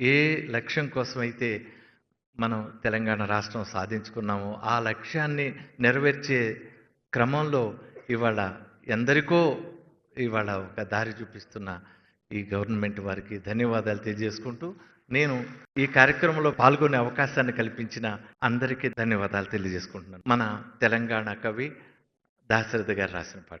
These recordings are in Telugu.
ఏ లక్ష్యం కోసమైతే మనం తెలంగాణ రాష్ట్రం సాధించుకున్నామో ఆ లక్ష్యాన్ని నెరవేర్చే క్రమంలో ఇవాళ ఎందరికో ఇవాళ ఒక దారి చూపిస్తున్న ఈ గవర్నమెంట్ వారికి ధన్యవాదాలు తెలియజేసుకుంటూ నేను ఈ కార్యక్రమంలో పాల్గొనే అవకాశాన్ని కల్పించిన అందరికీ ధన్యవాదాలు తెలియజేసుకుంటున్నాను. మన తెలంగాణ కవి దాశరథ గారు రాసిన పాట.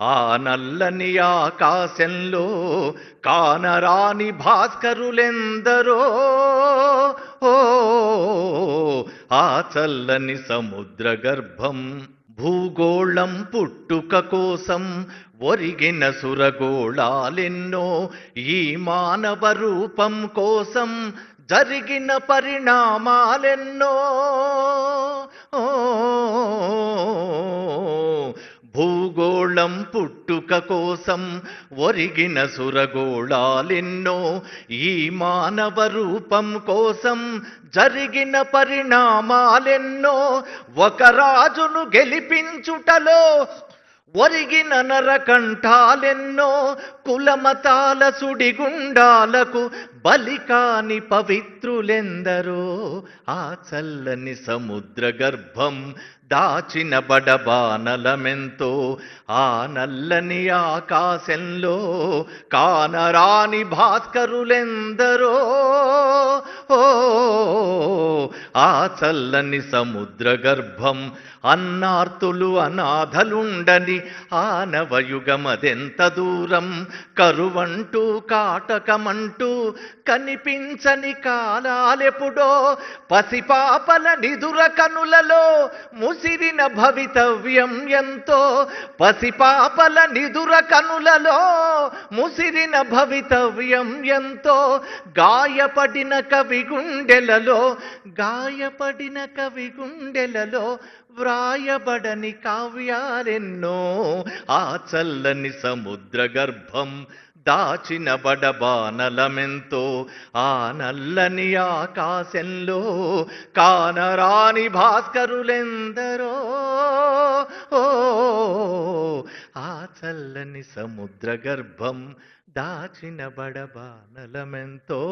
ఆ నల్లని ఆకాశంలో కానరాని భాస్కరులెందరో? ఓ ఆ చల్లని సముద్ర గర్భం భూగోళం పుట్టుక కోసం ఒరిగిన సురగోళాలెన్నో ఈ మానవ రూపం కోసం జరిగిన పరిణామాలెన్నో? ఓ భూగోళం పుట్టుక కోసం ఒరిగిన సురగోళాలెన్నో ఈ మానవ రూపం కోసం జరిగిన పరిణామాలెన్నో ఒక రాజును గెలిపించుటలో ఒరిగిన నరకంఠాలెన్నో కులమతాల సుడిగుండాలకు బలికాని పవిత్రులెందరో ఆ చల్లని సముద్ర గర్భం దాచిన బడబానలమెంతో ఆ నల్లని ఆకాశంలో కానరాని భాస్కరులెందరో ఓ ఆ చల్లని సముద్ర గర్భం అన్నార్తులు అనాథలుండని ఆనవయుగమదెంత దూరం కరువంటూ కాటకమంటూ కనిపించని కాలాలెప్పుడో పసిపాపల నిదుర కనులలో ముసిరిన భవితవ్యం ఎంతో. పసిపాపల నిదుర కనులలో ముసిరిన భవితవ్యం ఎంతో. గాయపడిన కవి గుండెలలో గాయపడిన కవి గుండెలలో వ్రాయబడని కావ్యాలెన్నో ఆ చల్లని సముద్ర గర్భం దాచిన బడబానలమెంతో ఆ నల్లని ఆకాశంలో కానరాని భాస్కరులెందరో. ఆ చల్లని సముద్ర గర్భం దాచిన బడబానలమెంతో